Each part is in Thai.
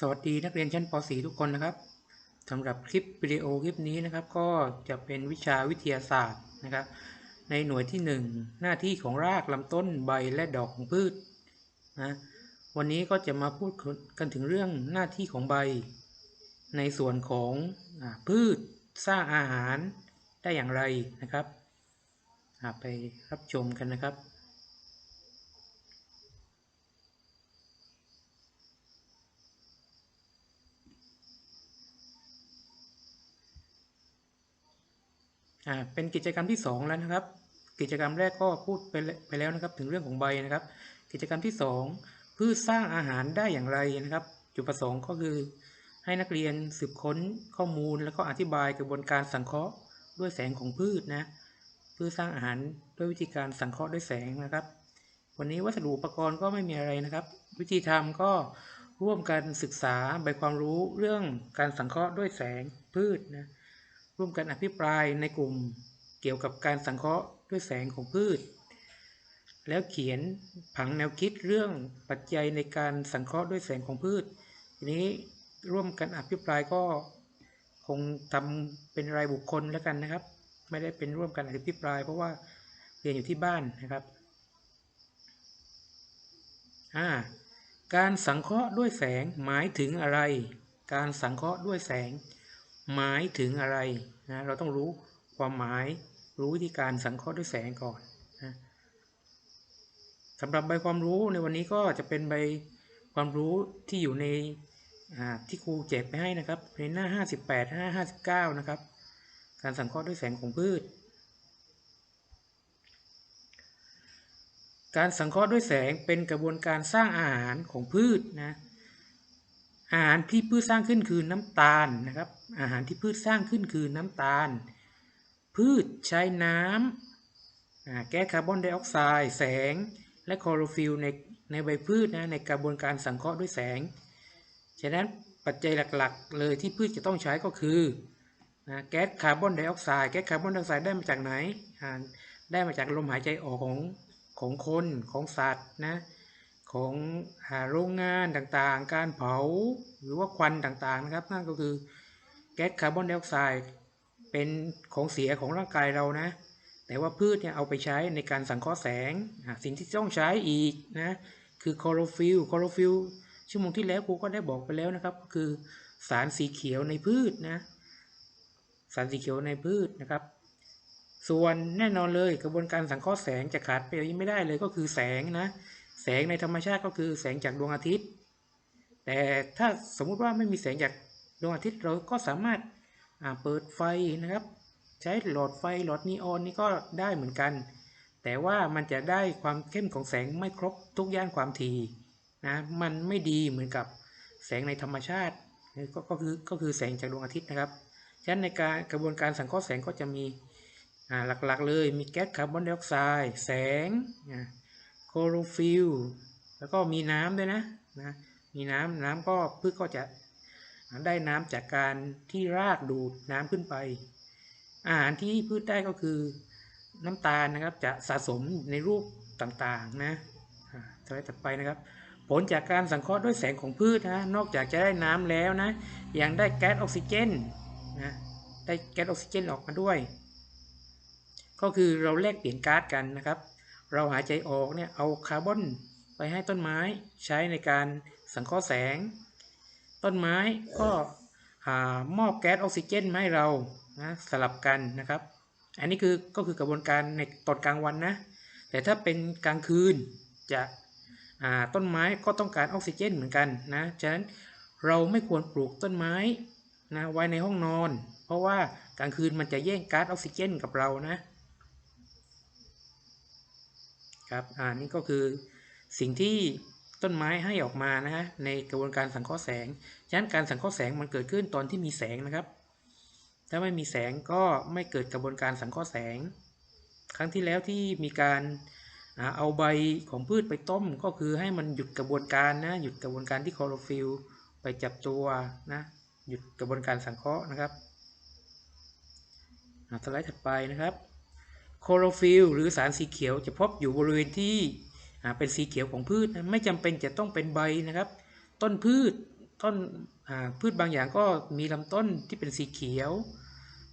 สวัสดีนักเรียนชั้นป .4 ทุกคนนะครับสำหรับคลิปวิดีโอคลิปนี้นะครับ ก็จะเป็นวิชาวิทยาศาสตร์นะครับ ในหน่วยที่ 1 หน้าที่ของรากลำต้นใบและดอกของพืชนะวันนี้ก็จะมาพูดกันถึงเรื่องหน้าที่ของใบ ในส่วนของอพืชสร้างอาหารได้อย่างไรนะครับไปรับชมกันนะครับ อ่าเป็นกิจกรรมที่ 2 แล้วนะครับ กิจกรรมแรกก็พูดไปแล้วไปแล้วนะครับถึงเรื่องของใบนะครับ กิจกรรมที่ 2 พืชสร้างอาหารได้อย่างไรนะครับ จุดประสงค์ก็คือ ให้นักเรียนสืบค้นข้อมูลแล้วก็อธิบายกระบวนการสังเคราะห์ด้วยแสงของพืชนะพืชสร้างอาหารด้วยวิธีการสังเคราะห์ด้วยแสงนะครับ วันนี้วัสดุอุปกรณ์ก็ไม่มีอะไรนะครับ วิธีทำก็ร่วมกันศึกษาใบความรู้เรื่องการสังเคราะห์ด้วยแสงพืชนะ ร่วมกันอภิปรายในกลุ่มเกี่ยวกับการสังเคราะห์ด้วยแสงของพืช แล้วเขียนผังแนวคิดเรื่องปัจจัยในการสังเคราะห์ด้วยแสงของพืช ทีนี้ร่วมกันอภิปรายก็คงทำเป็นรายบุคคลแล้วกันนะครับ ไม่ได้เป็นร่วมกันอภิปราย เพราะว่าเรียนอยู่ที่บ้านนะครับอ่าการสังเคราะห์ด้วยแสงหมายถึงอะไร การสังเคราะห์ด้วยแสง หมายถึงอะไรนะเราต้องรู้ความหมายรู้วิธีการสังเคราะห์ด้วยแสงก่อนนะสำหรับใบความรู้ในวันนี้ก็จะเป็นใบความรู้ที่อยู่ในที่ครูแจกไปให้นะครับในหน้า 58หน้า59 นะครับ การสังเคราะห์ด้วยแสงของพืช การสังเคราะห์ด้วยแสงเป็นกระบวนการสร้างอาหารของพืชนะ อาหารที่พืชสร้างขึ้นคือน้ำตาลนะครับ อาหารที่พืชสร้างขึ้นคือน้ำตาล พืชใช้น้ำแก๊สคาร์บอนไดออกไซด์แสง และคลอโรฟิลในในใบพืชนะในกระบวนการสังเคราะห์ด้วยแสง ฉะนั้นปัจจัยหลักๆ เลยที่พืชจะต้องใช้ก็คือนะแก๊สคาร์บอนไดออกไซด์แก๊สคาร์บอนไดออกไซด์ได้มาจากไหนได้มาจากลมหายใจออกของของคนของสัตว์นะ ของโรงงานต่างๆ การเผาหรือว่าควันต่างๆนะครับนั่นก็คือแก๊สคาร์บอนไดออกไซด์เป็นของเสียของร่างกายเรานะ แต่ว่าพืชเนี่ยเอาไปใช้ในการสังเคราะห์แสง สิ่งที่ต้องใช้อีกนะคือคลอโรฟิลคลอโรฟิลชั่วโมงที่แล้วครูก็ได้บอกไปแล้วนะครับ ก็คือสารสีเขียวในพืชนะสารสีเขียวในพืชนะครับ ส่วนแน่นอนเลยกระบวนการสังเคราะห์แสงจะขาดไปไม่ได้เลยก็คือแสงนะ แสงในธรรมชาติก็คือแสงจากดวงอาทิตย์ แต่ถ้าสมมุติว่าไม่มีแสงจากดวงอาทิตย์เราก็สามารถเปิดไฟนะครับ ใช้หลอดไฟหลอดนีออนนี่ก็ได้เหมือนกัน แต่ว่ามันจะได้ความเข้มของแสงไม่ครบทุกย่านความถี่นะมันไม่ดีเหมือนกับแสงในธรรมชาติกก็คือก็คือแสงจากดวงอาทิตย์นะครับฉะนั้นในการกระบวนการสังเคราะห์แสงก็จะมีหลักๆเลยมีแก๊สคาร์บอนไดออกไซด์แสง คลอโรฟิลแล้วก็มีน้ำด้วยนะนะมีน้ำน้ำก็พืชก็จะได้น้ำจากการที่รากดูดน้ำขึ้นไป อาหารที่พืชได้ก็คือน้ำตาลนะครับจะสะสมในรูปต่างๆนะสไลด์ถัดไปนะครับ ผลจากการสังเคราะห์ด้วยแสงของพืชนะนอกจากจะได้น้ำแล้วนะยังได้แก๊สออกซิเจนนะได้แก๊สออกซิเจนออกมาด้วย ก็คือเราแลกเปลี่ยนก๊าซกันนะครับ เราหายใจออกเนี่ยเอาคาร์บอนไปให้ต้นไม้ใช้ในการสังเคราะห์แสง ต้นไม้ก็มอบแก๊สออกซิเจนมาให้เรานะสลับกันนะครับ อันนี้คือก็คือกระบวนการในตอนกลางวันนะ แต่ถ้าเป็นกลางคืนจะต้นไม้ก็ต้องการออกซิเจนเหมือนกันนะ ฉะนั้นเราไม่ควรปลูกต้นไม้นะไว้ในห้องนอน เพราะว่ากลางคืนมันจะแย่งก๊าซออกซิเจนกับเรานะ ครับอ่านี่ก็คือสิ่งที่ต้นไม้ให้ออกมานะฮะในกระบวนการสังเคราะห์แสงฉะนั้นการสังเคราะห์แสงมันเกิดขึ้นตอนที่มีแสงนะครับ ถ้าไม่มีแสงก็ไม่เกิดกระบวนการสังเคราะห์แสง ครั้งที่แล้วที่มีการเอาใบของพืชไปต้มก็คือให้มันหยุดกระบวนการนะหยุดกระบวนการที่คลอโรฟิลไปจับตัวนะหยุดกระบวนการสังเคราะห์นะครับสไลด์ถัดไปนะครับ โคโรฟิลหรือสารสีเขียวจะพบอยู่บริเวณที่เป็นสีเขียวของพืชนะไม่จำเป็นจะต้องเป็นใบนะครับ ต้นพืชต้นพืชบางอย่างก็มีลำต้นที่เป็นสีเขียว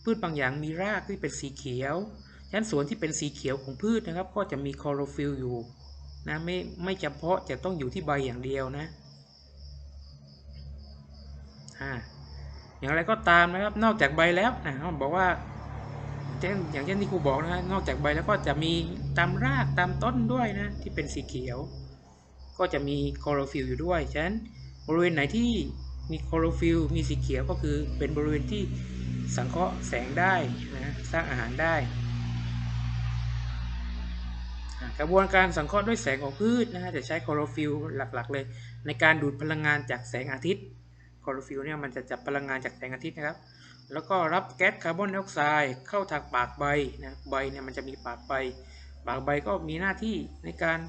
พืชบางอย่างมีรากที่เป็นสีเขียวฉะนั้นส่วนที่เป็นสีเขียวของพืชนะครับ ก็จะมีคลอโรฟิลอยู่นะไม่ไม่เฉพาะจะต้องอยู่ที่ใบอย่างเดียวนะอ่าอย่างไรก็ตามนะครับ นอกจากใบแล้วนะบอกว่า เช่นอย่างเช่นที่ครูบอกนะนอกจากใบแล้วก็จะมีตามรากตามต้นด้วยนะที่เป็นสีเขียว ก็จะมีคลอโรฟิลล์อยู่ด้วยฉะนั้นบริเวณไหนที่มีคลอโรฟิลล์มีสีเขียวก็คือเป็นบริเวณที่สังเคราะห์แสงได้นะสร้างอาหารได้ กระบวนการสังเคราะห์ด้วยแสงของพืชนะฮะจะใช้คลอโรฟิลล์หลักๆ เลย ในการดูดพลังงานจากแสงอาทิตย์คลอโรฟิลล์เนี่ยมันจะจับพลังงานจากแสงอาทิตย์นะครับ แล้วก็รับแก๊สคาร์บอนไดออกไซด์เข้าทางปากใบนะใบเนี่ยมันจะมีปากใบ ปากใบก็มีหน้าที่ในการ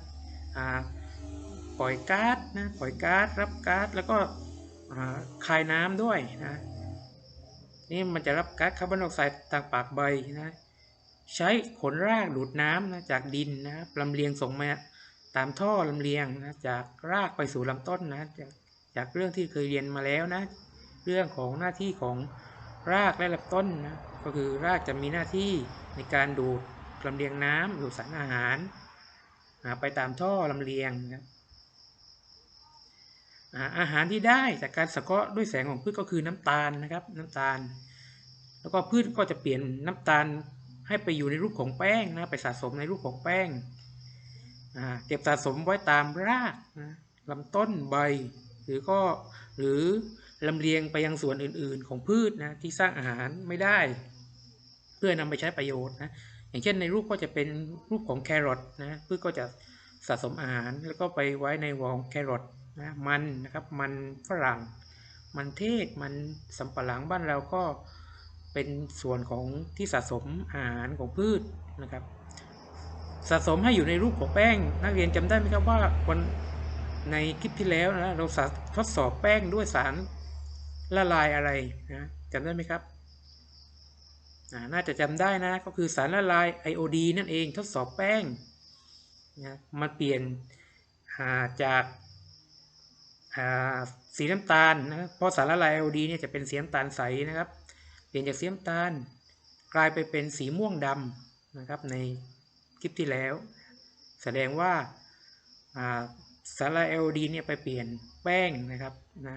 ปล่อยก๊าซนะปล่อยก๊าซรับก๊าซแล้วก็คายน้ำด้วยนะนี่มันจะรับก๊าซคาร์บอนไดออกไซด์ทางปากใบนะใช้ขนรากดูดน้ำนะจากดินนะลำเลียงส่งมาตามท่อลำเลียงนะจากรากไปสู่ลำต้นนะจากจากเรื่องที่เคยเรียนมาแล้วนะ เรื่องของหน้าที่ของ รากและลำต้นนะก็คือรากจะมีหน้าที่ในการดูดลำเลียงน้ำดูดสารอาหารไปตามท่อลำเลียงนะครับอาหารที่ได้จากการสังเคาะด้วยแสงของพืชก็คือน้ำตาลนะครับน้ำตาล แล้วก็พืชก็จะเปลี่ยนน้ำตาลให้ไปอยู่ในรูปของแป้งนะไปสะสมในรูปของแป้งเก็บสะสมไว้ตามรากนะลำต้นใบ หรือก็หรือ ลำเลียงไปยังส่วนอื่นๆ ของพืชนะที่สร้างอาหารไม่ได้ เพื่อนำไปใช้ประโยชน์นะอย่างเช่นในรูปก็จะเป็นรูปของแครอทนะพืชก็จะสะสมอาหารแล้วก็ไปไว้ในวงแครอทนะมันนะครับมันฝรั่ง มันเทศมันสำปะหลังบ้านเราก็เป็นส่วนของที่สะสมอาหารของพืชนะครับสะสมให้อยู่ในรูปของแป้ง นักเรียนจำได้ไหมครับว่าวันในคลิปที่แล้วนะเราทดสอบแป้งด้วยสาร ละลายอะไรนะจำได้ไหมครับน่าจะจำได้นะก็คือสารละลายไอโอดีนั่นเองทดสอบแป้งนะมาเปลี่ยนาจากาสีน้ำตาลนะเพราะสารละลายไอโอดีเนี่ยจะเป็นสีน้ำตาลใสนะครับ เปลี่ยนจากสีน้ำตาลกลายไปเป็นสีม่วงดำนะครับในคลิปที่แล้ว แสดงว่าอ่าสารละลายไอโอดีเนี่ยไปเปลี่ยนแป้งนะครับนะ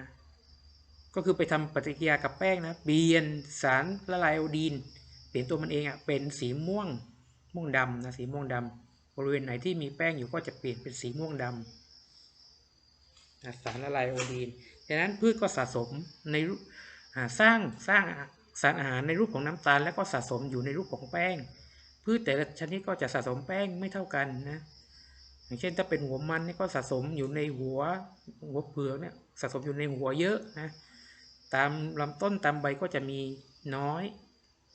ก็คือไปทำปฏิกิริยากับแป้งนะเปลี่ยนสารละลายไอโอดีน เปลี่ยนตัวมันเองอะเป็นสีม่วงม่วงดำนะสีม่วงดำบริเวณไหนที่มีแป้งอยู่ก็จะเปลี่ยนเป็นสีม่วงดำนะสารละลายไอโอดีนดังนั้นพืชก็สะสมในรูปสร้างสร้างสารอาหารในรูปของน้ำตาล แล้วก็สะสมอยู่ในรูปของแป้ง พืชแต่ละชนิดก็จะสะสมแป้งไม่เท่ากันนะอย่างเช่นถ้าเป็นหัวมันนี่ก็สะสมอยู่ในหัวหัวเปลือกเนี่ยสะสมอยู่ในหัวเยอะนะ ตามลำต้นตามใบก็จะมีน้อย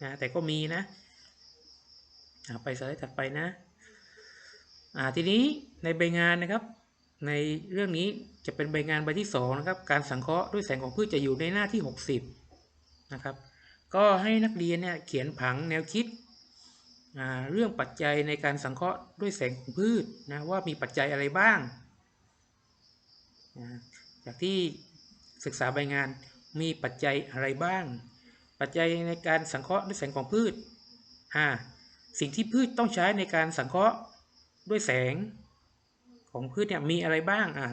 นะแต่ก็มีนะไปสไลด์ถัดไปนะอ่าทีนี้ในใบงานนะครับ ในเรื่องนี้จะเป็นใบงานใบที่สองนะครับการสังเคราะห์ด้วยแสงของพืชจะอยู่ในหน้าที่ 60นะครับก็ให้นักเรียนเนี่ยเขียนผังแนวคิดเรื่องปัจจัยในการสังเคราะห์ด้วยแสงของพืชนะว่ามีปัจจัยอะไรบ้าง จากที่ศึกษาใบงาน มีปัจจัยอะไรบ้าง ปัจจัยในการสังเคราะห์ด้วยแสงของพืชอ่าสิ่งที่พืชต้องใช้ในการสังเคราะห์ด้วยแสงของพืชเนี่ยมีอะไรบ้างอ่า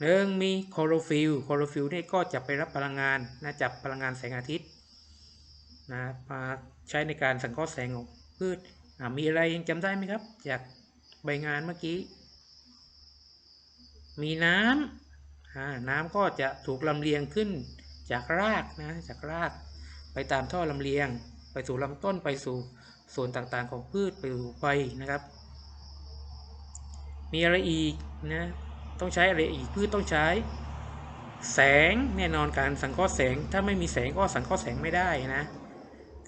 หนึ่งมีคลอโรฟิลคลอโรฟิลเนี่ยก็จะไปรับพลังงานนะจับพลังงานแสงอาทิตย์นะมาใช้ในการสังเคราะห์แสงของพืชอ่ามีอะไรยังจำได้ไหมครับ จากใบงานเมื่อกี้ มีน้ำ น้ำก็จะถูกลำเลียงขึ้นจากรากนะจากราก ไปตามท่อลำเลียง ไปสู่ลำต้นไปสู่ส่วนต่างๆของพืชไปสู่ใบนะครับ มีอะไรอีกนะต้องใช้อะไรอีกพืชต้องใช้ แสงแน่นอนการสังเคราะห์แสง ถ้าไม่มีแสงก็สังเคราะห์แสงไม่ได้นะ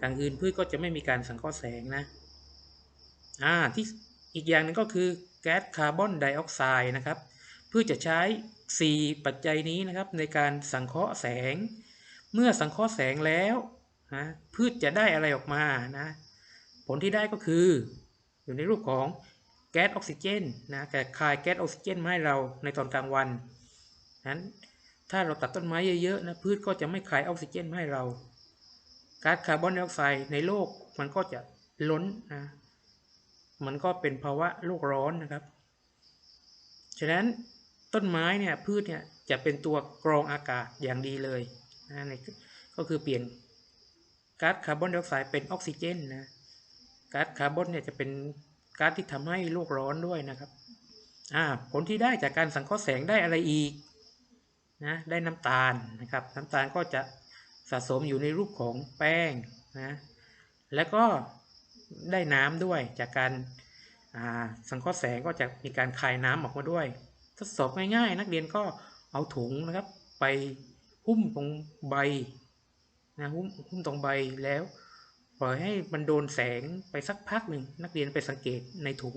กลางคืนพืชก็จะไม่มีการสังเคราะห์แสงนะอ่าที่อีกอย่างหนึงก็คือแก๊สคาร์บอนไดออกไซด์นะครับ พืชจะใช้ 4 ปัจจัยนี้นะครับในการสังเคราะห์แสง เมื่อสังเคราะห์แสงแล้วนะพืชจะได้อะไรออกมานะผลที่ได้ก็คือ อยู่ในรูปของแก๊สออกซิเจนนะแต่คายแก๊สออกซิเจนมาให้เราในตอนกลางวันนั้นถ้าเราตัดต้นไม้เยอะๆนะพืชก็จะไม่ขายออกซิเจนมาให้เราก๊าซคาร์บอนไดออกไซด์ในโลกมันก็จะล้นนะมันก็เป็นภาวะโลกร้อนนะครับ ฉะนั้น ต้นไม้เนี่ยพืชเนี่ยจะเป็นตัวกรองอากาศอย่างดีเลยนะในก็คือเปลี่ยนก๊าซคาร์บอนไดออกไซด์เป็นออกซิเจนนะก๊าซคาร์บอนเนี่ยจะเป็นก๊าซที่ทำให้โลกร้อนด้วยนะครับอ่าผลที่ได้จากการสังเคราะห์แสงได้อะไรอีกนะได้น้ำตาลนะครับ น้ำตาลก็จะสะสมอยู่ในรูปของแป้งนะแล้วก็ได้น้ำด้วยจากการสังเคราะห์แสงก็จะมีการคายน้ำออกมาด้วย ทดสอบง่ายๆ นักเรียนก็เอาถุงนะครับ ไปหุ้มตรงใบนะหุ้มหุ้มตรงใบแล้วปล่อยให้มันโดนแสงไปสักพักหนึ่งนักเรียนไปสังเกตในถุง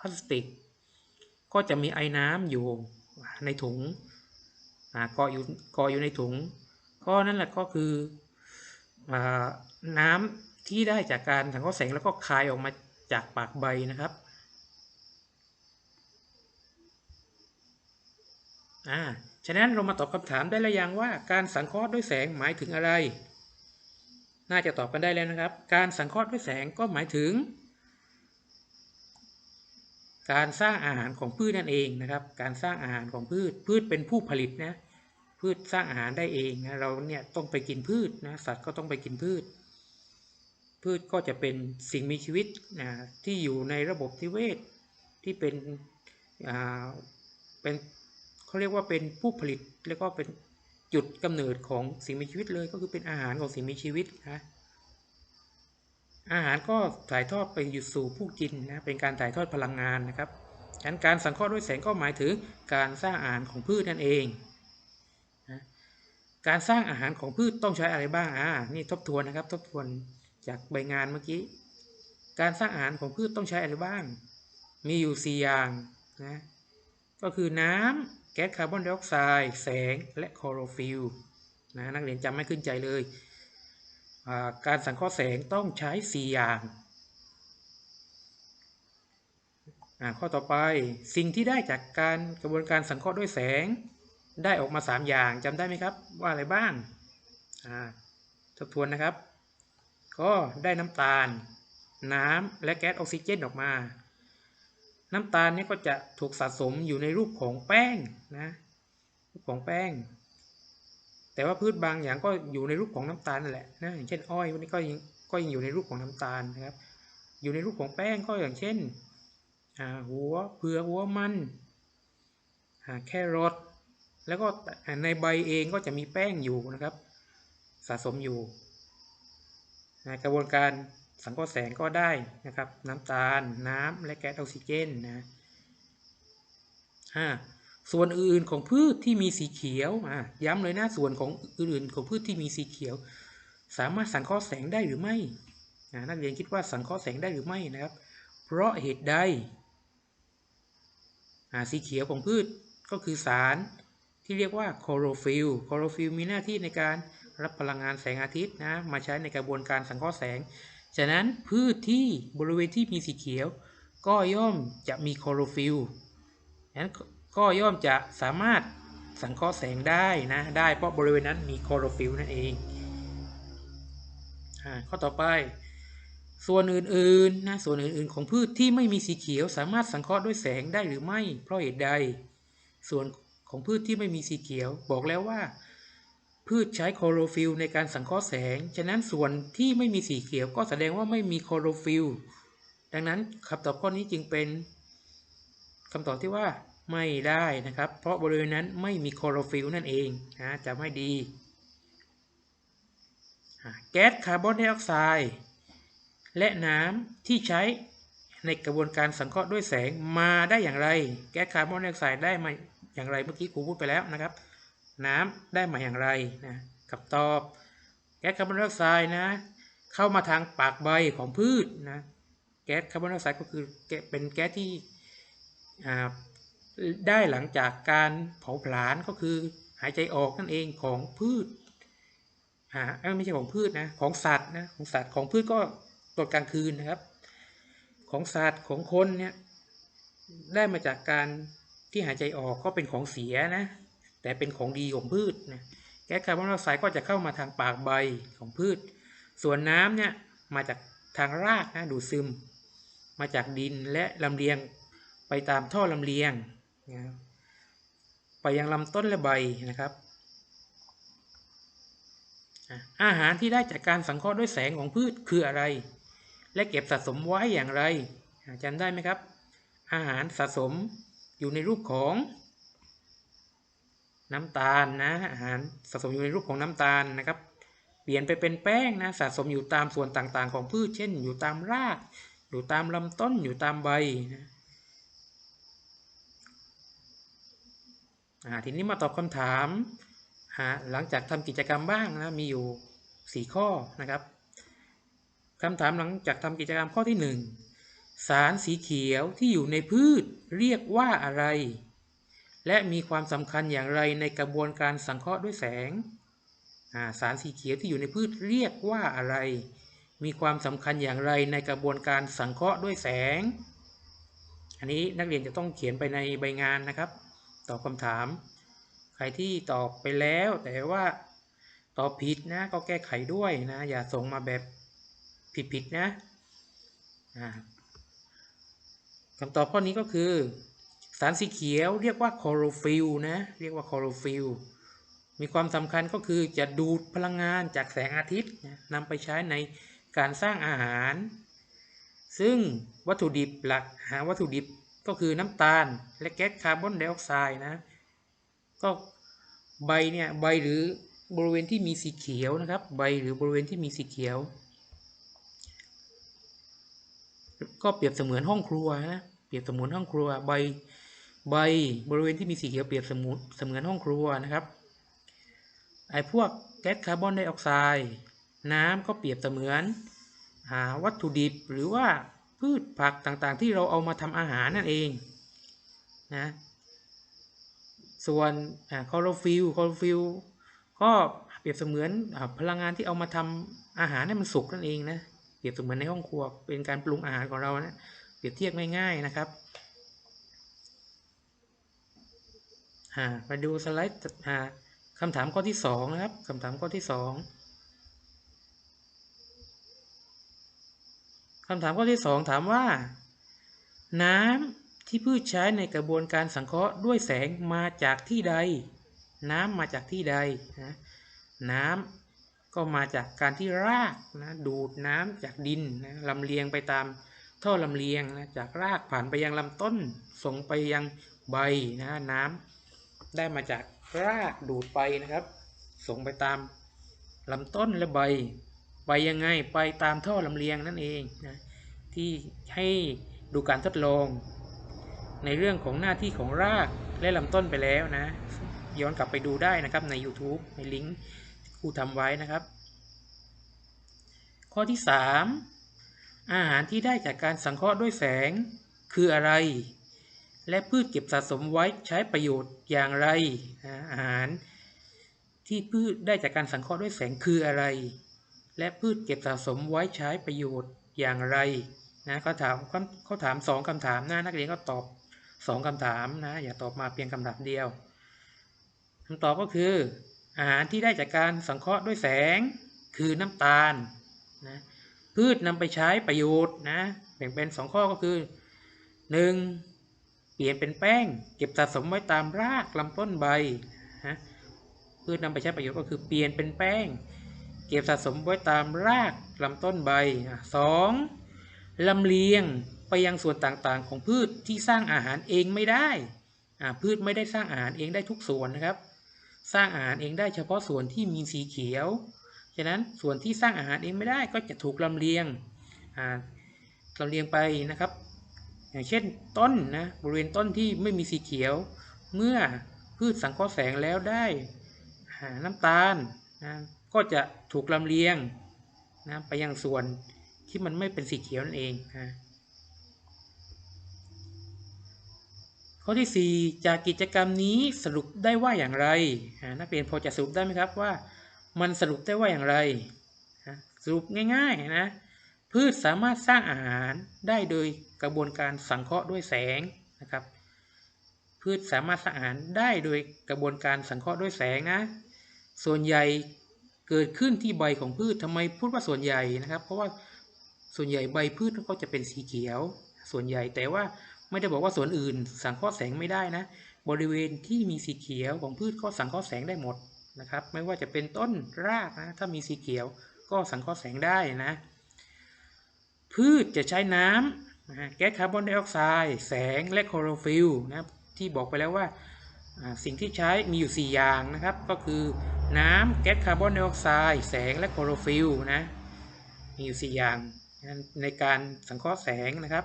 พลาสติก ก็จะมีไอ้น้ำอยู่ในถุงอ่าเกาะอยู่เกาะอยู่ในถุง ก็นั่นแหละก็คืออาน้ำที่ได้จากการสังเคราะห์แสงแล้วก็คายออกมาจากปากใบนะครับ อ่า ฉะนั้นเรามาตอบคำถามได้แล้วยังว่าการสังเคราะห์ด้วยแสงหมายถึงอะไร น่าจะตอบกันได้แล้วนะครับ การสังเคราะห์ด้วยแสงก็หมายถึง การสร้างอาหารของพืชนั่นเองนะครับ การสร้างอาหารของพืช พืชเป็นผู้ผลิตนะ พืชสร้างอาหารได้เองนะ เราเนี่ยต้องไปกินพืชนะ สัตว์ก็ต้องไปกินพืช พืชก็จะเป็นสิ่งมีชีวิตนะที่อยู่ในระบบนิเวศที่เป็นอ่าเป็น เขาเรียกว่าเป็นผู้ผลิตแล้วก็เป็นจุดกำเนิดของสิ่งมีชีวิตเลยก็คือเป็นอาหารของสิ่งมีชีวิตนะอาหารก็ถ่ายทอดไปอยู่สู่ผู้กินนะเป็นการถ่ายทอดพลังงานนะครับฉะนั้นการสังเคราะห์ด้วยแสงก็หมายถึงการสร้างอาหารของพืชนั่นเองนะการสร้างอาหารของพืชต้องใช้อะไรบ้างอ่านี่ทบทวนนะครับทบทวนจากใบงานเมื่อกี้การสร้างอาหารของพืชต้องใช้อะไรบ้าง มีอยู่ 4 อย่างนะก็คือน้ำ แก๊สคาร์บอนไดออกไซด์แสงและคลอโรฟิลนะนักเรียนจำไม่ขึ้นใจเลย การสังเคราะห์แสงต้องใช้ 4 อย่างข้อต่อไปสิ่งที่ได้จากการกระบวนการสังเคราะห์ด้วยแสงได้ออกมา 3 อย่างจำได้ไหมครับว่าอะไรบ้างทบทวนนะครับ ก็ได้น้ำตาล น้ำและแก๊สออกซิเจนออกมา น้ำตาลนี่ก็จะถูกสะสมอยู่ในรูปของแป้งนะรูปของแป้ง แต่ว่าพืชบางอย่างก็อยู่ในรูปของน้ำตาลนั่นแหละนะอย่างเช่นอ้อยวันนี้ก็ยังก็ยังอยู่ในรูปของน้ำตาลนะครับ อยู่ในรูปของแป้งก็อย่างเช่นหัวเผือกหัวมันแครอทแล้วก็ในใบเองก็จะมีแป้งอยู่นะครับ สะสมอยู่นะกระบวนการ สังเคราะห์แสงก็ได้นะครับ น้ำตาล น้ำและแก๊สออกซิเจนนะส่วนอื่นของพืชที่มีสีเขียวย้ำเลยนะส่วนของอื่นของพืชที่มีสีเขียว สามารถสังเคราะห์แสงได้หรือไม่นักเรียนคิดว่าสังเคราะห์แสงได้หรือไม่นะครับ เพราะเหตุใดสีเขียวของพืชก็คือสารที่เรียกว่าคลอโรฟิลคลอโรฟิลมีหน้าที่ในการรับพลังงานแสงอาทิตย์นะมาใช้ในกระบวนการสังเคราะห์แสง ฉะนั้นพืชที่บริเวณที่มีสีเขียว ก็ย่อมจะมีคลอโรฟิลฉะนั้นก็ย่อมจะสามารถสังเคราะห์แสงได้นะ ได้เพราะบริเวณนั้นมีคลอโรฟิลนั่นเองข้อต่อไป ส่วนอื่นๆนะ ส่วนอื่นๆ ของพืชที่ไม่มีสีเขียว สามารถสังเคราะห์ด้วยแสงได้หรือไม่ เพราะเหตุใด ส่วนของพืชที่ไม่มีสีเขียว บอกแล้วว่า พืชใช้คลอโรฟิลในการสังเคราะห์แสง ฉะนั้นส่วนที่ไม่มีสีเขียวก็แสดงว่าไม่มีคลอโรฟิลดังนั้นคำตอบข้อนี้จึงเป็นคำตอบที่ว่าไม่ได้นะครับ เพราะบริเวณนั้นไม่มีคลอโรฟิลนั่นเองนะจะไม่ดี แก๊สคาร์บอนไดออกไซด์และน้ำที่ใช้ในกระบวนการสังเคราะห์ด้วยแสงมาได้อย่างไร แก๊สคาร์บอนไดออกไซด์ได้มาอย่างไรเมื่อกี้ครูพูดไปแล้วนะครับ น้ำได้มาอย่างไรนะกับตอบ แก๊สคาร์บอนไดออกไซด์นะ เข้ามาทางปากใบของพืชนะแก๊สคาร์บอนไดออกไซด์ก็คือเป็นแก๊สที่ได้หลังจากการเผาผลาญก็คือหายใจออกนั่นเองของพืชอ่าไม่ใช่ของพืชนะของสัตว์นะของสัตว์ของพืชก็ตอนกลางคืนนะครับ ของสัตว์ของคนเนี่ยได้มาจากการที่หายใจออกก็เป็นของเสียนะ แต่เป็นของดีของพืชนะแก๊สคาร์บอนไดออกไซด์ก็จะเข้ามาทางปากใบของพืช ส่วนน้ำเนี่ยมาจากทางรากนะดูดซึม มาจากดินและลำเลียงไปตามท่อลำเลียงนะครับไปยังลำต้นและใบนะครับ อาหารที่ได้จากการสังเคราะห์ด้วยแสงของพืชคืออะไร และเก็บสะสมไว้อย่างไรจำได้ไหมครับ อาหารสะสมอยู่ในรูปของ น้ำตาลนะอาหารสะสมอยู่ในรูปของน้ำตาลนะครับ เปลี่ยนไปเป็นแป้งนะสะสมอยู่ตามส่วนต่างๆ ของพืช เช่น อยู่ตามราก อยู่ตามลำต้นอยู่ตามใบนะทีนี้มาตอบคำถามหลังจากทำกิจกรรมบ้างนะมีอยู่สี่ข้อนะครับคำถามหลังจากทำกิจกรรมข้อที่หนึ่งสารสีเขียวที่อยู่ในพืชเรียกว่าอะไร และมีความสำคัญอย่างไรในกระบวนการสังเคราะห์ด้วยแสงาสารสีเขียวที่อยู่ในพืชเรียกว่าอะไร มีความสำคัญอย่างไรในกระบวนการสังเคราะห์ด้วยแสง อันนี้นักเรียนจะต้องเขียนไปในใบงานนะครับ ตอบคำถาม ใครที่ตอบไปแล้วแต่ว่าตอบผิดนะก็แก้ไขด้วยนะ อย่าส่งมาแบบผิดๆนะคำตอบข้อนี้ก็คือารสีเขียวเรียกว่าคลอโรฟิลนะ เรียกว่าคลอโรฟิลมีความสำคัญก็คือจะดูดพลังงานจากแสงอาทิตย์นำไปใช้ในการสร้างอาหาร ซึ่งวัตถุดิบหลักหาวัตถุดิบก็คือน้ำตาลและแก๊สคาร์บอนไดออกไซด์นะ ก็ใบเนี่ยใบหรือบริเวณที่มีสีเขียวนะครับ ใบหรือบริเวณที่มีสีเขียว ก็เปรียบเสมือนห้องครัวนะเปรียบเสมือนห้องครัวใบ ใบบริเวณที่มีสีเขียวเปรียบเสมือนเสมือนห้องครัวนะครับไอ้พวกแก๊สคาร์บอนไดออกไซด์น้ำก็เปรียบเสมือนหาวัตถุดิบหรือว่าพืชผักต่างๆ ที่เราเอามาทำอาหารนั่นเองนะส่วนคลอโรฟิลคลอโรฟิลก็เปรียบเสมือนอพลังงานที่เอามาทำอาหารให้มันสุกนั่นเองนะเปรียบเสมือนในห้องครัวเป็นการปรุงอาหารของเรานะเปรียบเทียบง่ายๆนะครับ มาดูสไลด์คำถามข้อที่สองนะครับคำถามข้อที่สองคำถามข้อที่สองถามว่า น้ำที่พืชใช้ในกระบวนการสังเคราะห์ด้วยแสงมาจากที่ใด น้ำมาจากที่ใดนะน้ำก็มาจากการที่รากนะดูดน้ำจากดินนะลำเลียงไปตามท่อลำเลียงนะจากรากผ่านไปยังลำต้นส่งไปยังใบนะน้ำ ได้มาจากรากดูดไปนะครับ ส่งไปตามลำต้นและใบ ไปยังไงไปตามท่อลำเลียงนั่นเองนะที่ให้ดูการทดลอง ในเรื่องของหน้าที่ของรากและลำต้นไปแล้วนะ ย้อนกลับไปดูได้นะครับใน YouTube ในลิงก์ครูทำไว้นะครับ ข้อที่ 3 อาหารที่ได้จากการสังเคราะห์ด้วยแสงคืออะไร และพืชเก็บสะสมไว้ใช้ประโยชน์อย่างไร อาหารที่พืชได้จากการสังเคราะห์ด้วยแสงคืออะไร และพืชเก็บสะสมไว้ใช้ประโยชน์อย่างไรนะเขาถามเขาถามสองคำถามนะนักเรียนก็ตอบสองคำถามนะอย่าตอบมาเพียงคำถามเดียวคำตอบก็คือ อาหารที่ได้จากการสังเคราะห์ด้วยแสงคือน้ำตาลนะพืชนำไปใช้ประโยชน์นะแบ่งเป็นสองข้อก็คือหนึ่ง เปลี่ยนเป็นแป้ง เก็บสะสมไว้ตามรากลำต้นใบฮะพืชนำไปใช้ประโยชน์ก็คือเปลี่ยนเป็นแป้ง เก็บสะสมไว้ตามรากลำต้นใบสองลำเลียงไปยังส่วนต่างๆ ของพืชที่สร้างอาหารเองไม่ได้พืชไม่ได้สร้างอาหารเองได้ทุกส่วนนะครับ สร้างอาหารเองได้เฉพาะส่วนที่มีสีเขียว ฉะนั้นส่วนที่สร้างอาหารเองไม่ได้ก็จะถูกลำเลียงลำเลียงไปนะครับ อย่างเช่นต้นนะบริเวณต้นที่ไม่มีสีเขียว เมื่อพืชสังเคราะห์แสงแล้วได้น้ำตาลนะก็จะถูกลำเลียงนะไปยังส่วนที่มันไม่เป็นสีเขียวนั่นเองนะข้อที่ 4 จากกิจกรรมนี้สรุปได้ว่าอย่างไรนักเรียนพอจะสรุปได้ไหมครับว่า มันสรุปได้ว่าอย่างไร สรุปง่ายๆนะพืชสามารถสร้างอาหารได้โดย กระบวนการสังเคราะห์ด้วยแสงนะครับ พืชสามารถสร้างอาหารได้โดยกระบวนการสังเคราะห์ด้วยแสงนะ ส่วนใหญ่เกิดขึ้นที่ใบของพืชทำไมพูดว่าส่วนใหญ่นะครับ เพราะว่าส่วนใหญ่ใบพืชก็จะเป็นสีเขียว ส่วนใหญ่แต่ว่าไม่ได้บอกว่าส่วนอื่น สังเคราะห์แสงไม่ได้นะ บริเวณที่มีสีเขียวของพืชก็สังเคราะห์แสงได้หมดนะครับ ไม่ว่าจะเป็นต้นรากนะ ถ้ามีสีเขียวก็สังเคราะห์แสงได้นะ พืชจะใช้น้ำนะ แก๊สคาร์บอนไดออกไซด์แสงและคลอโรฟิลล์นะครับที่บอกไปแล้วว่าสิ่งที่ใช้มีอยู่ 4 อย่างนะครับ ก็คือน้ำแก๊สคาร์บอนไดออกไซด์แสงและคลอโรฟิลล์นะมีอยู่ 4 อย่างในการสังเคราะห์แสงนะครับ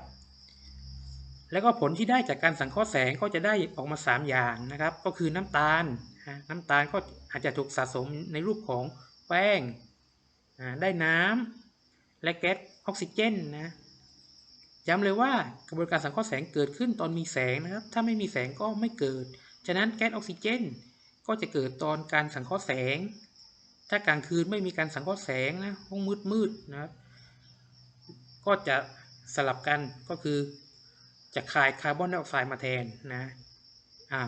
แล้วก็ผลที่ได้จากการสังเคราะห์แสงก็จะได้ออกมา 3 อย่างนะครับ ก็คือน้ำตาลนะน้ำตาลก็อาจจะถูกสะสมในรูปของแป้งได้น้ำและแก๊สออกซิเจนนะ ย้ำเลยว่ากระบวนการสังเคราะห์แสงเกิดขึ้นตอนมีแสงนะครับ ถ้าไม่มีแสงก็ไม่เกิด ฉะนั้นแก๊สออกซิเจน ก็จะเกิดตอนการสังเคราะห์แสง ถ้ากลางคืนไม่มีการสังเคราะห์แสงนะห้องมืดมืดๆนะครับ ก็จะสลับกันก็คือจะคายคาร์บอนไดออกไซด์มาแทนนะอ่า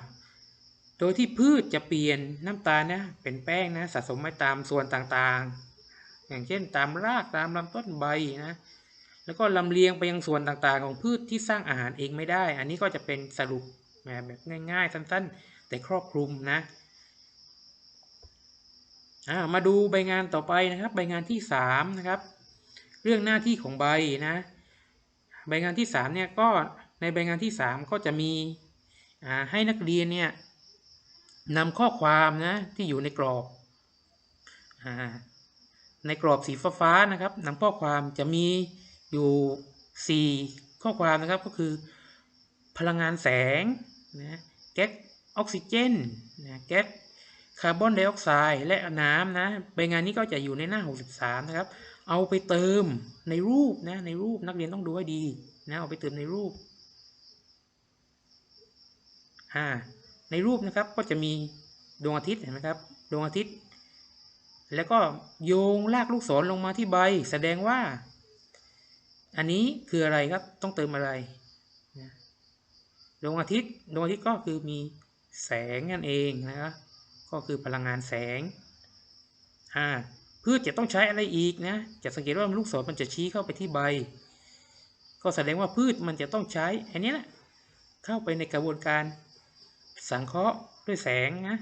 โดยที่พืชจะเปลี่ยนน้ำตาลนะเป็นแป้งนะสะสมไว้ตามส่วนต่างๆ อย่างเช่นตามรากตามลำต้นใบนะ แล้วก็ลำเลียงไปยังส่วนต่างๆ ของพืชที่สร้างอาหารเองไม่ได้ อันนี้ก็จะเป็นสรุปแบบง่ายๆ สั้นๆ แต่ครอบคลุมนะมาดูใบงานต่อไปนะครับใบงานที่สามนะครับเรื่องหน้าที่ของใบนะใบงานที่สามเนี่ยก็ในใบงานที่สามก็จะมีให้นักเรียนเนี่ยนำข้อความนะที่อยู่ในกรอบอในกรอบสีฟ้าๆนะครับนำข้อความจะมี อยู่ 4 ข้อความนะครับก็คือ พลังงานแสงนะแก๊สออกซิเจนนะแก๊สคาร์บอนไดออกไซด์และน้ำนะใบงานนี้ก็จะอยู่ในหน้า 63 นะครับ เอาไปเติมในรูปนะในรูปนักเรียนต้องดูให้ดีนะเอาไปเติมในรูปอ่าในรูปนะครับก็จะมีดวงอาทิตย์เห็นไหมครับดวงอาทิตย์ แล้วก็โยงลากลูกศรลงมาที่ใบ แสดงว่า อันนี้คืออะไรครับต้องเติมอะไรนะดวงอาทิตย์ดวงอาทิตย์ก็คือมีแสงนั่นเองนะครับก็คือพลังงานแสงอ่าพืชจะต้องใช้อะไรอีกนะจะสังเกตว่าลูกศรมันจะชี้เข้าไปที่ใบ ก็แสดงว่าพืชมันจะต้องใช้อันนี้นะเข้าไปในกระบวนการสังเคราะห์ด้วยแสงนะ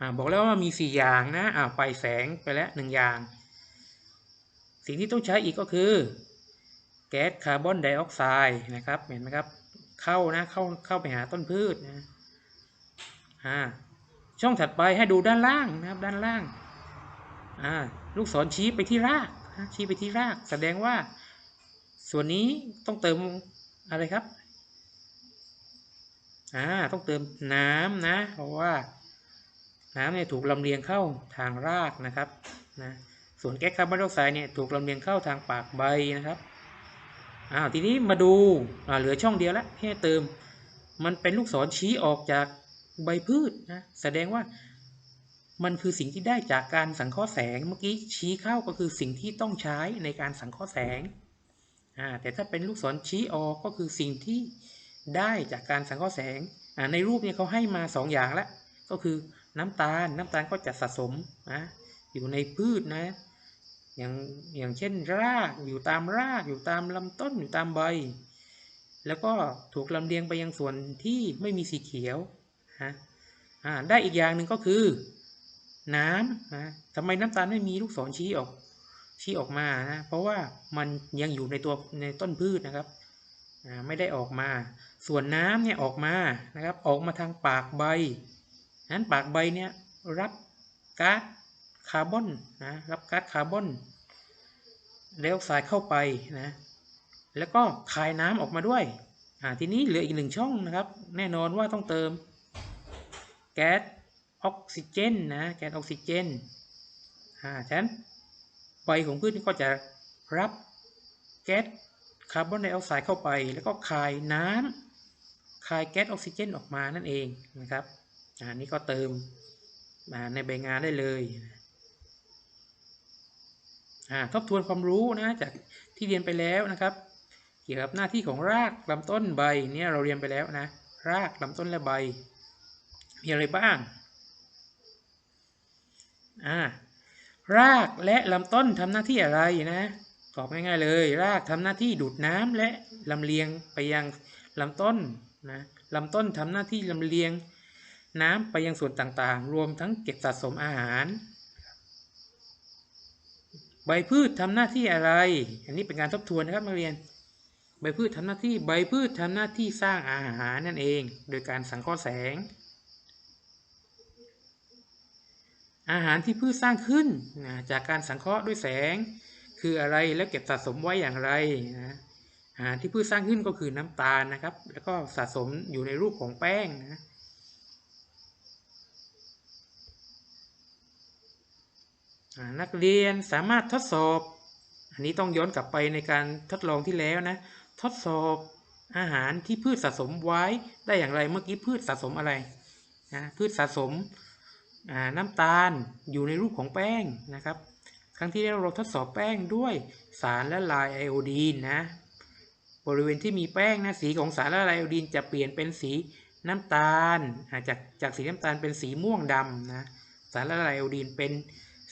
อ่าบอกแล้วว่ามีสี่อย่างนะอ่าไปแสงไปแล้วหนึ่งอย่าง สิ่งที่ต้องใช้อีกก็คือ แก๊สคาร์บอนไดออกไซด์นะครับ เห็นไหมครับ เข้านะเข้าเข้าไปหาต้นพืชนะอ่าช่องถัดไปให้ดูด้านล่างนะครับด้านล่างอ่าลูกศรชี้ไปที่รากชี้ไปที่ราก แสดงว่า ส่วนนี้ต้องเติมอะไรครับอ่าต้องเติมน้ำนะ เพราะว่า น้ำเนี่ยถูกลำเลียงเข้าทางรากนะครับนะ ส่วนแก๊สคาร์บอนไดออกไซด์เนี่ยถูกลำเลียงเข้าทางปากใบนะครับอ้าวทีนี้มาดูอ่าเหลือช่องเดียวล้วให้เติม มันเป็นลูกศรชี้ออกจากใบพืชนะแสดงว่ามันคือสิ่งที่ได้จากการสังเคราะห์แสงเมื่อกี้ชี้เข้าก็คือสิ่งที่ต้องใช้ในการสังเคราะห์แสงอ่าแต่ถ้าเป็นลูกศรชี้ออกก็คือสิ่งที่ได้จากการสังเคราะห์แสงอ่าในรูปเนี่ยเขาให้มาสองอย่างล้วก็คือน้ำตาลน้ำตาลก็จะสะสมนะอยู่ในพืชนะ อย่างอย่างเช่นรากอยู่ตามรากอยู่ตามลำต้นอยู่ตามใบ แล้วก็ถูกลำเลียงไปยังส่วนที่ไม่มีสีเขียวนะอ่าได้อีกอย่างหนึ่งก็คือ น้ำนะทำไมน้ำตาลไม่มีลูกศรชี้ออกชี้ออกมานะเพราะว่ามันยังอยู่ในตัวในต้นพืชนะครับอ่าไม่ได้ออกมา ส่วนน้ำเนี่ยออกมานะครับออกมาทางปากใบนั้นปากใบเนี่ยรับก๊าซ คาร์บอนนะรับก๊าซคาร์บอนไดออกไซด์เข้าไปนะแล้วก็คายน้ำออกมาด้วยอ่าทีนี้เหลืออีกหนึ่งช่องนะครับ แน่นอนว่าต้องเติม แก๊สออกซิเจนนะแก๊สออกซิเจนอ่าฉะนั้นใบของพืชก็จะรับแก๊สคาร์บอนไดออกไซด์เข้าไป แล้วก็คายน้ำคายแก๊สออกซิเจนออกมานั่นเองนะครับอ่านี่ก็เติมในใบงานได้เลยอ่า ทบทวนความรู้นะจากที่เรียนไปแล้วนะครับ เกี่ยวกับหน้าที่ของรากลำต้นใบเนี่ยเราเรียนไปแล้วนะ รากลำต้นและใบ มีอะไรบ้างอ่ารากและลำต้นทำหน้าที่อะไรนะตอบง่ายๆเลย รากทำหน้าที่ดูดน้ำและลำเลียงไปยังลำต้นนะลำต้นทำหน้าที่ลำเลียงน้ำไปยังส่วนต่างๆ รวมทั้งเก็บสะสมอาหาร ใบพืชทำหน้าที่อะไร อันนี้เป็นการทบทวนนะครับนักเรียน ใบพืชทำหน้าที่ ใบพืชทำหน้าที่สร้างอาหารนั่นเอง โดยการสังเคราะห์แสง อาหารที่พืชสร้างขึ้นนะจากการสังเคราะห์ด้วยแสง คืออะไรแล้วเก็บสะสมไว้อย่างไรนะอาหารที่พืชสร้างขึ้นก็คือน้ำตาลนะครับ แล้วก็สะสมอยู่ในรูปของแป้งนะอ่า นักเรียนสามารถทดสอบ อันนี้ต้องย้อนกลับไปในการทดลองที่แล้วนะ ทดสอบอาหารที่พืชสะสมไว้ได้อย่างไรเมื่อกี้พืชสะสมอะไรนะพืชสะสมน้ำตาลอยู่ในรูปของแป้งนะครับ ครั้งที่แล้วเราทดสอบแป้งด้วยสารละลายไอโอดีนนะบริเวณที่มีแป้งนะสีของสารละลายไอโอดีนจะเปลี่ยนเป็นสีน้ำตาลจากจากสีน้ำตาลเป็นสีม่วงดำนะสารละลายไอโอดีนเป็น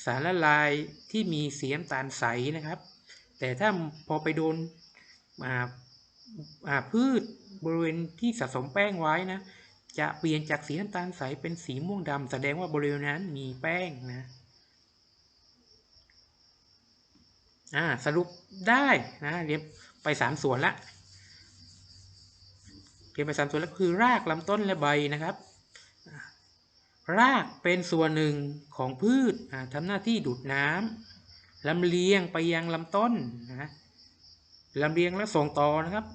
สารละลายที่มีสีน้ำตาลใสนะครับ แต่ถ้าพอไปโดนพืชบริเวณที่สะสมแป้งไว้นะจะเปลี่ยนจากสีน้ำตาลใสเป็นสีม่วงดำแสดงว่าบริเวณนั้นมีแป้งนะสรุปได้นะเรียนไปสามส่วนละเรียนไปสามส่วนแล้วคือรากลำต้นและใบนะครับ รากเป็นส่วนหนึ่งของพืชทำหน้าที่ดูดน้ำลำเลียงไปยังลำต้นนะลำเลียงและส่งต่อนะครับ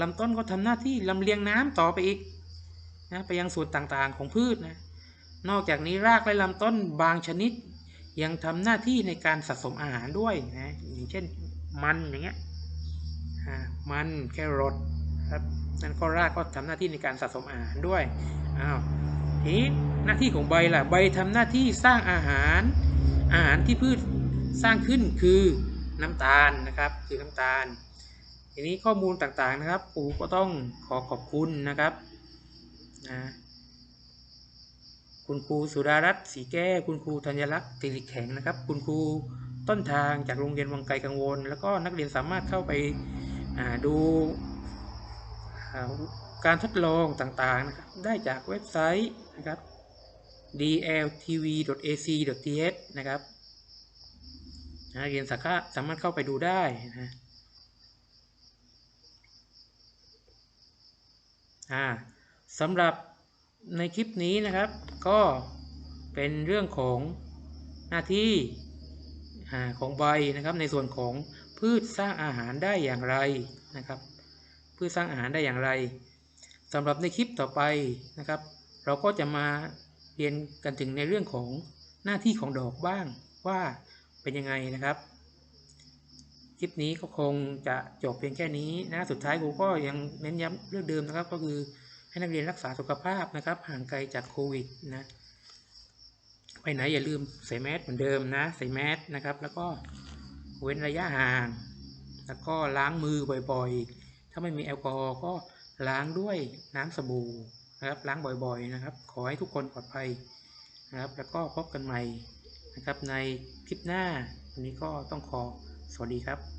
ลำต้นก็ทำหน้าที่ลำเลียงน้ำต่อไปอีกนะไปยังส่วนต่างๆของพืชนะนอกจากนี้รากและลำต้นบางชนิด ยังทำหน้าที่ในการสะสมอาหารด้วยนะอย่างเช่นมันอย่างเงี้ยมันแครอทครับนั่นก็รากก็ทำหน้าที่ในการสะสมอาหารด้วยอ้าว ทีนี้หน้าที่ของใบล่ะ ใบทำหน้าที่สร้างอาหาร อาหารที่พืชสร้างขึ้นคือน้ำตาลนะครับ คือน้ำตาล ทีนี้ข้อมูลต่างๆนะครับปู่ก็ต้องขอขอบคุณนะครับนะคุณครูสุดารัตน์สีแก้วคุณครูธัญลักษณ์ติริแข็งนะครับ คุณครูต้นทางจากโรงเรียนวังไกลกังวล แล้วก็นักเรียนสามารถเข้าไปดูการทดลองต่างๆนะครับ ได้จากเว็บไซต์ นะครับ dltv.ac.th นะครับนักเรียนสาขาสามารถเข้าไปดูได้นะสำหรับในคลิปนี้นะครับ ก็เป็นเรื่องของหน้าที่ของใบนะครับในส่วนของพืชสร้างอาหารได้อย่างไรนะครับ พืชสร้างอาหารได้อย่างไรสำหรับในคลิปต่อไปนะครับ เราก็จะมาเรียนกันถึงในเรื่องของหน้าที่ของดอกบ้างว่าเป็นยังไงนะครับ คลิปนี้ก็คงจะจบเพียงแค่นี้นะสุดท้ายครูก็ยังเน้นย้ำเรื่องเดิมนะครับ ก็คือให้นักเรียนรักษาสุขภาพนะครับ ห่างไกลจากโควิดนะไปไหนอย่าลืมใส่แมสเหมือนเดิมนะใส่แมสนะครับ แล้วก็เว้นระยะห่าง แล้วก็ล้างมือบ่อยๆ ถ้าไม่มีแอลกอฮอล์ก็ล้างด้วยน้ำสบู่ นะครับล้างบ่อยๆนะครับ ขอให้ทุกคนปลอดภัยนะครับ แล้วก็พบกันใหม่นะครับในคลิปหน้าวันนี้ก็ต้องขอสวัสดีครับ